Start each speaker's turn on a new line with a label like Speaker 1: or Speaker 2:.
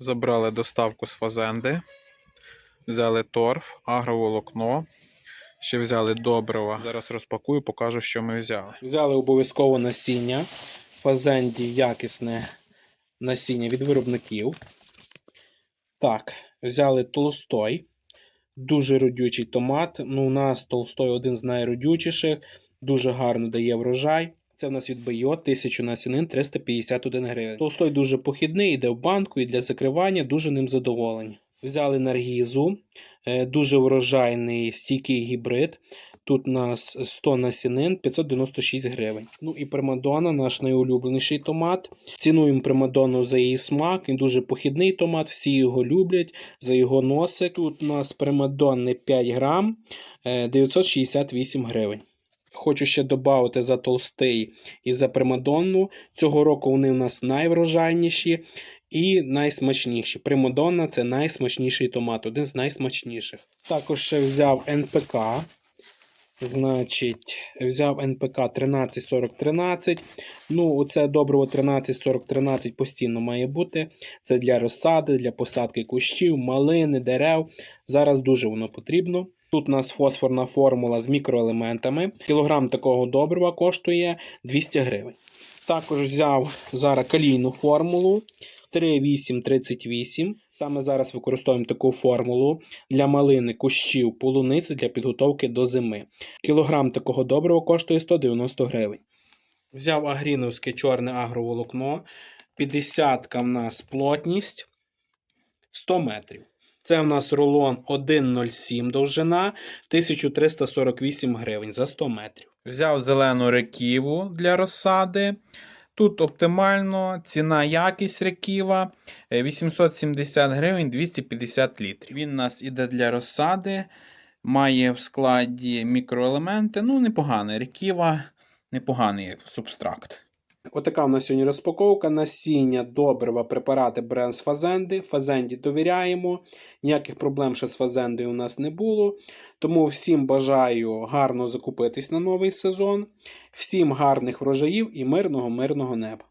Speaker 1: Забрали доставку з фазенди. Взяли торф, агроволокно. Ще взяли добрива. Зараз розпакую, покажу, що ми взяли.
Speaker 2: Взяли обов'язково насіння. Фазенді якісне насіння від виробників. Так, взяли толстой. Дуже родючий томат. Ну, у нас толстой один з найродючіших. Дуже гарно дає врожай. Це в нас від Байо 1000 насінин 351 гривень. Толстой дуже похідний, йде в банку і для закривання дуже ним задоволені. Взяли наргізу, е, дуже врожайний стійкий гібрид. Тут у нас 100 насінин 596 гривень. Ну і примадонна, наш найулюбленіший томат. Цінуємо примадонну за її смак. Він дуже похідний томат, всі його люблять за його носик. Тут у нас примадонни 5 грам е, 968 гривень. Хочу ще додати за толстий і за примадонну. Цього року вони у нас найврожайніші і найсмачніші. Примадонна це найсмачніший томат, один з найсмачніших. Також ще взяв НПК. Значить, взяв НПК 134013. Ну, оце добриво 134013 постійно має бути. Це для розсади, для посадки кущів, малини, дерев. Зараз дуже воно потрібно. Тут у нас фосфорна формула з мікроелементами. Кілограм такого добрива коштує 200 гривень. Також взяв зараз калійну формулу 3838. Саме зараз використовуємо таку формулу для малини, кущів, полуниці для підготовки до зими. Кілограм такого добрива коштує 190 гривень. Взяв агріновське чорне агроволокно. 50 в нас плотність 100 метрів. Це в нас рулон 1,07 довжина, 1348 гривень за 100 метрів.
Speaker 1: Взяв зелену реківу для розсади. Тут оптимально ціна якість реківа е, 870 гривень 250 літрів. Він у нас іде для розсади, має в складі мікроелементи. Ну, непоганий реківа, непоганий субстракт.
Speaker 2: Отака в нас сьогодні розпаковка. Насіння, добрива, препарати бренд з фазенди. Фазенді довіряємо. Ніяких проблем ще з фазендою у нас не було. Тому всім бажаю гарно закупитись на новий сезон. Всім гарних врожаїв і мирного, мирного неба.